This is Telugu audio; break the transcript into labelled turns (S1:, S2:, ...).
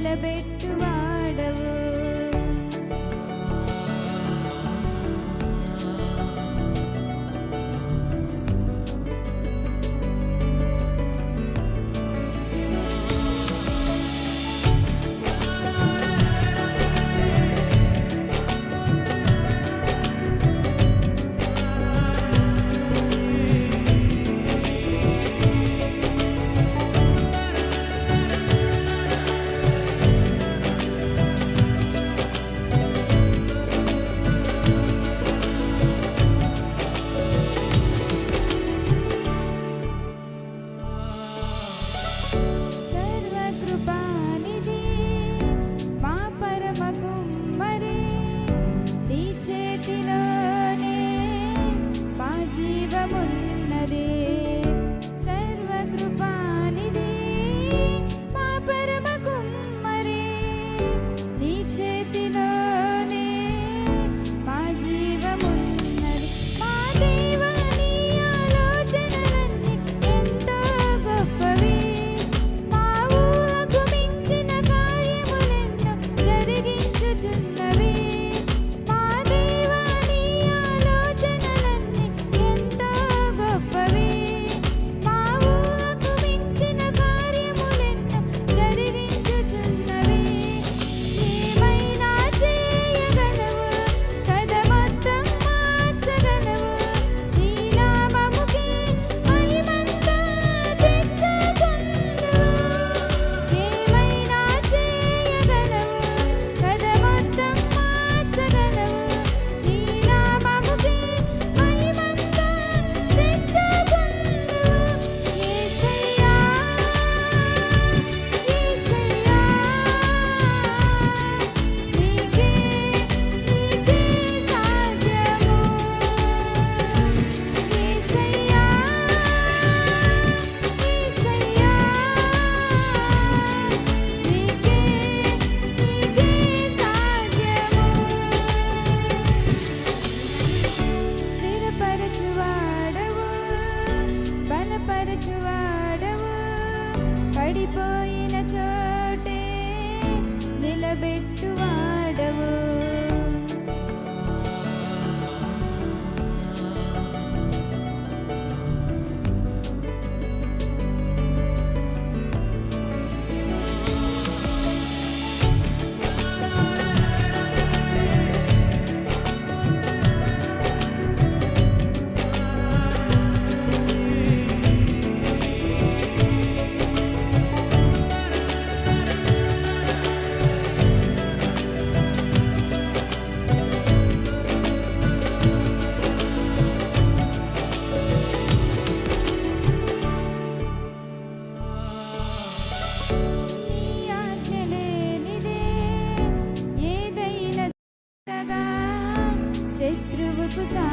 S1: నిలబెట్టువాడవు బలపరచువాడవు పడిపోయిన చోటే నిలబెట్టువా శత్రువుకు సా